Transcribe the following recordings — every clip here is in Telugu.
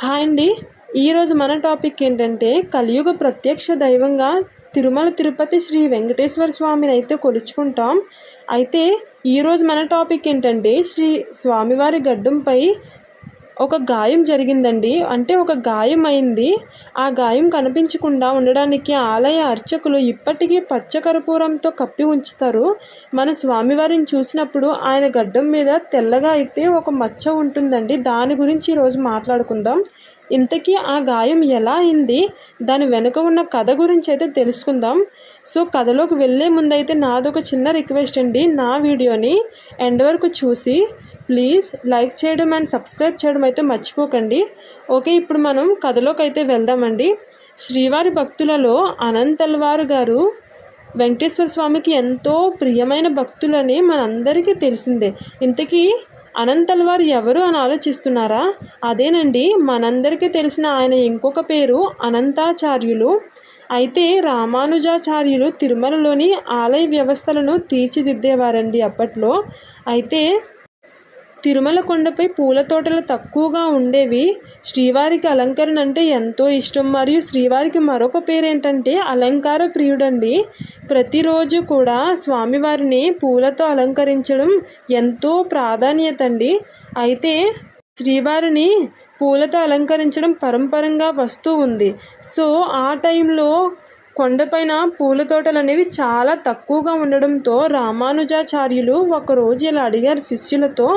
హాయ్ అండి. ఈరోజు మన టాపిక్ ఏంటంటే కలియుగ ప్రత్యక్ష దైవంగా తిరుమల తిరుపతి శ్రీ వెంకటేశ్వర స్వామిని అయితే కొలుచుకుంటాం. అయితే ఈరోజు మన టాపిక్ ఏంటంటే శ్రీ స్వామివారి గడ్డంపై ఒక గాయం జరిగిందండి. అంటే ఒక గాయం అయింది ఆ గాయం కనిపించకుండా ఉండడానికి ఆలయ అర్చకులు ఇప్పటికీ పచ్చకర్పూరంతో కప్పి ఉంచుతారు. మన స్వామివారిని చూసినప్పుడు ఆయన గడ్డం మీద తెల్లగా అయితే ఒక మచ్చ ఉంటుందండి. దాని గురించి ఈరోజు మాట్లాడుకుందాం. ఇంతకీ ఆ గాయం ఎలా అయింది? దాని వెనుక ఉన్న కథ గురించి అయితే తెలుసుకుందాం. సో కథలోకి వెళ్ళే ముందైతే నాదొక చిన్న రిక్వెస్ట్ అండి. నా వీడియోని ఎండ్ వరకు చూసి ప్లీజ్ లైక్ చేయడం అండ్ సబ్స్క్రైబ్ చేయడం అయితే మర్చిపోకండి. ఓకే ఇప్పుడు మనం కథలోకి అయితే వెళ్దామండి. శ్రీవారి భక్తులలో అనంతల్వారు గారు వెంకటేశ్వర స్వామికి ఎంతో ప్రియమైన భక్తులని మనందరికీ తెలిసిందే. ఇంతకీ అనంతల్వారు ఎవరు అని ఆలోచిస్తున్నారా? అదేనండి మనందరికీ తెలిసిన ఆయన ఇంకొక పేరు అనంతాచార్యులు. అయితే రామానుజాచార్యులు తిరుమలలోని ఆలయ వ్యవస్థలను తీర్చిదిద్దేవారండి అప్పట్లో. అయితే తిరుమల కొండపై పూల తోటలు తక్కువగా ఉండేవి. శ్రీవారికి అలంకరణ అంటే ఎంతో ఇష్టం. మరియు శ్రీవారికి మరొక పేరేంటంటే అలంకార ప్రియుడండి. ప్రతిరోజు కూడా స్వామివారిని పూలతో అలంకరించడం ఎంతో ప్రాధాన్యత అండి అయితే శ్రీవారిని పూలతో అలంకరించడం పరంపరంగా వస్తూ ఉంది. సో ఆ టైంలో కొండపైన పూల తోటలనేవి చాలా తక్కువగా ఉండడంతో రామానుజాచార్యులు ఒకరోజు ఇలా అడిగారు శిష్యులతో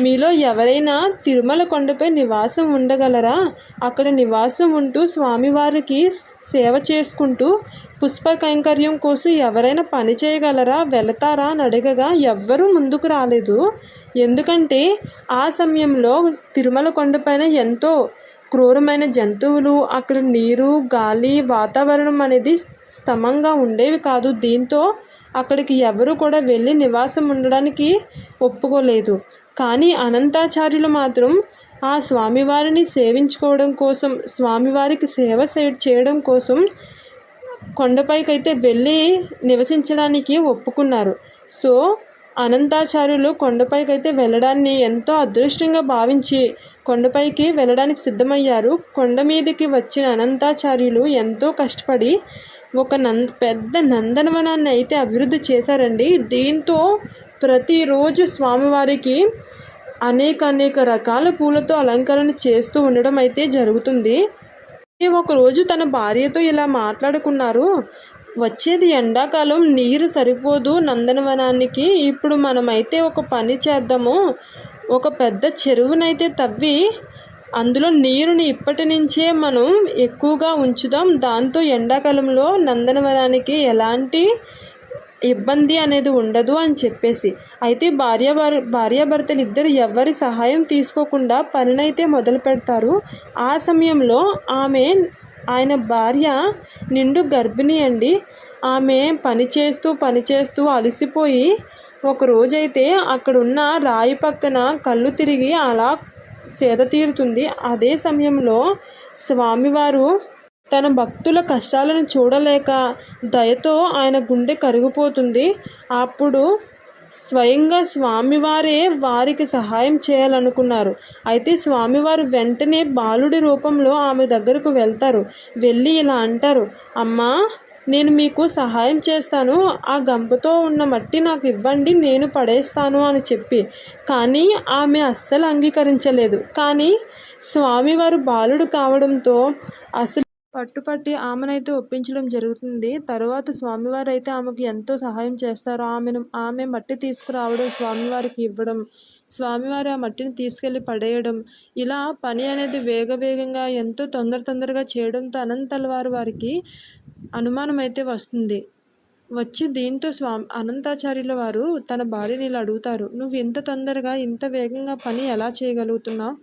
మీలో ఎవరైనా తిరుమల కొండపై నివాసం ఉండగలరా? అక్కడ నివాసం ఉంటూ స్వామివారికి సేవ చేసుకుంటూ పుష్ప కైంకర్యం కోసం ఎవరైనా పని చేయగలరా? వెళతారా? అని అడగగా ఎవ్వరూ ముందుకు రాలేదు. ఎందుకంటే ఆ సమయంలో తిరుమల కొండపైన ఎంతో క్రూరమైన జంతువులు అక్కడ నీరు గాలి వాతావరణం అనేది స్తమంగా ఉండేవి కాదు. దీంతో అక్కడికి ఎవరు కూడా వెళ్ళి నివాసం ఉండడానికి ఒప్పుకోలేదు. కానీ అనంతాచార్యులు మాత్రం ఆ స్వామివారిని సేవించుకోవడం కోసం స్వామివారికి సేవ చేయడం కోసం కొండపైకి అయితే వెళ్ళి నివసించడానికి ఒప్పుకున్నారు. సో అనంతాచార్యులు కొండపైకి అయితే వెళ్ళడాన్ని ఎంతో అదృష్టంగా భావించి కొండపైకి వెళ్ళడానికి సిద్ధమయ్యారు. కొండ మీదకి వచ్చిన అనంతాచార్యులు ఎంతో కష్టపడి ఒక నంద పెద్ద నందనవనాన్ని అయితే అభివృద్ధి చేశారండి. దీంతో ప్రతిరోజు స్వామివారికి అనేక అనేక రకాల పూలతో అలంకరణ చేస్తూ ఉండడం అయితే జరుగుతుంది. ఒకరోజు తన భార్యతో ఇలా మాట్లాడుకున్నారు. వచ్చేది ఎండాకాలం నీరు సరిపోదు నందనవనానికి. ఇప్పుడు మనమైతే ఒక పని చేద్దాము. ఒక పెద్ద చెరువునైతే తవ్వి అందులో నీరుని ఇప్పటి నుంచే మనం ఎక్కువగా ఉంచుదాం. దాంతో ఎండాకాలంలో నందనవనానికి ఎలాంటి ఇబ్బంది అనేది ఉండదు అని చెప్పేసి. అయితే భార్య భార్యాభర్తలు ఇద్దరు ఎవరి సహాయం తీసుకోకుండా పనినైతే మొదలు పెడతారు ఆ సమయంలో ఆమె ఆయన భార్య నిండు గర్భిణి అండి. ఆమె పని చేస్తూ పని చేస్తూ అలసిపోయి ఒక రోజైతే అక్కడున్న రాయి పక్కన కళ్ళు తిరిగి అలా సేద తీరుతుంది. అదే సమయంలో స్వామివారు తన భక్తుల కష్టాలను చూడలేక దయతో ఆయన గుండె కరిగిపోతుంది. అప్పుడు స్వయంగా స్వామివారే వారికి సహాయం చేయాలనుకున్నారు. అయితే స్వామివారు వెంటనే బాలుడి రూపంలో ఆమె దగ్గరకు వెళ్తారు. వెళ్ళి ఇలా అంటారు అమ్మా నేను మీకు సహాయం చేస్తాను. ఆ గంపతో ఉన్న మట్టి నాకు ఇవ్వండి నేను పడేస్తాను అని చెప్పి. కానీ ఆమె అస్సలు అంగీకరించలేదు. కానీ స్వామివారు బాలుడు కావడంతో అసలు పట్టుపట్టి ఆమెనైతే ఒప్పించడం జరుగుతుంది. తరువాత స్వామివారు అయితే ఆమెకు ఎంతో సహాయం చేస్తారు. ఆమెను ఆమె మట్టి తీసుకురావడం స్వామివారికి ఇవ్వడం స్వామివారి ఆ మట్టిని తీసుకెళ్ళి పడేయడం ఇలా పని అనేది వేగవేగంగా ఎంతో తొందర తొందరగా చేయడంతో అనంతల వారు వారికి అనుమానం అయితే వస్తుంది. వచ్చి దీంతో స్వామి అనంతాచార్యుల వారు తన భార్యని ఇలా అడుగుతారు. నువ్వు ఇంత తొందరగా ఇంత వేగంగా పని ఎలా చేయగలుగుతున్నావు?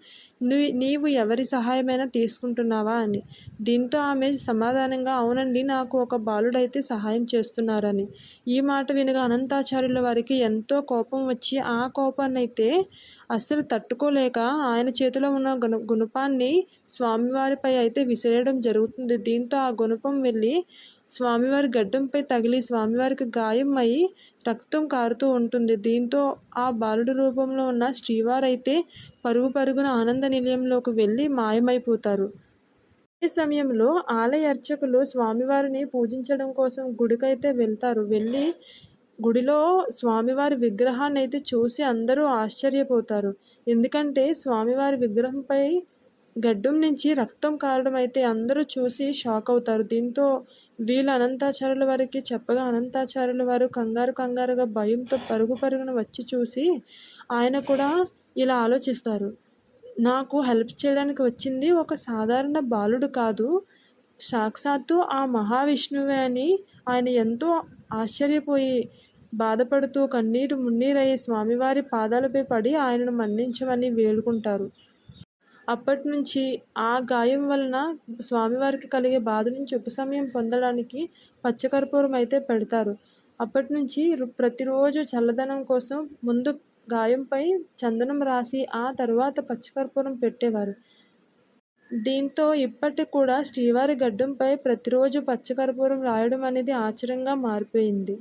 నీవు ఎవరి సహాయమైనా తీసుకుంటున్నావా అని. దీంతో ఆమె సమాధానంగా అవునండి నాకు ఒక బాలుడైతే సహాయం చేస్తున్నారని. ఈ మాట వినగా అనంతాచార్యుల వారికి ఎంతో కోపం వచ్చి ఆ కోపాన్ని అయితే అస్సలు తట్టుకోలేక ఆయన చేతిలో ఉన్న గుణ గుణపాన్ని స్వామివారిపై అయితే విసిరేయడం జరుగుతుంది. దీంతో ఆ గుణపం వెళ్ళి స్వామివారి గడ్డంపై తగిలి స్వామివారికి గాయం అయి రక్తం కారుతూ ఉంటుంది. దీంతో ఆ బాలుడి రూపంలో ఉన్న శ్రీవారైతే పరుగు పరుగున ఆనంద నిలయంలోకి వెళ్ళి మాయమైపోతారు. ఈ సమయంలో ఆలయ అర్చకులు స్వామివారిని పూజించడం కోసం గుడికైతే వెళ్తారు. వెళ్ళి గుడిలో స్వామివారి విగ్రహాన్ని అయితే చూసి అందరూ ఆశ్చర్యపోతారు. ఎందుకంటే స్వామివారి విగ్రహంపై గడ్డం నుంచి రక్తం కారడం అయితే అందరూ చూసి షాక్ అవుతారు దీంతో వీళ్ళు అనంతాచారుల వారికి చెప్పగా అనంతాచారుల వారు కంగారు కంగారుగా భయంతో పరుగు పరుగున వచ్చి చూసి ఆయన కూడా ఇలా ఆలోచిస్తారు. నాకు హెల్ప్ చేయడానికి వచ్చింది ఒక సాధారణ బాలుడు కాదు. సాక్షాత్తు ఆ మహావిష్ణువే అని ఆయన ఎంతో ఆశ్చర్యపోయి బాధపడుతూ కన్నీరు మున్నీరయ్యి స్వామివారి పాదాలపై పడి ఆయనను మన్నించమని వేడుకుంటారు. అప్పటి నుంచి ఆ గాయం వలన స్వామివారికి కలిగే బాధ నుంచి ఉపశమయం పొందడానికి పచ్చకర్పూరం అయితే పెడతారు. అప్పటి నుంచి రు- ప్రతిరోజు చల్లదనం కోసం ముందు గాయంపై చందనం రాసి ఆ తర్వాత పచ్చకర్పూరం పెట్టేవారు. దీంతో ఇప్పటికి కూడా శ్రీవారి గడ్డంపై ప్రతిరోజు పచ్చకర్పూరం రాయడం అనేది ఆచారంగా మారిపోయింది.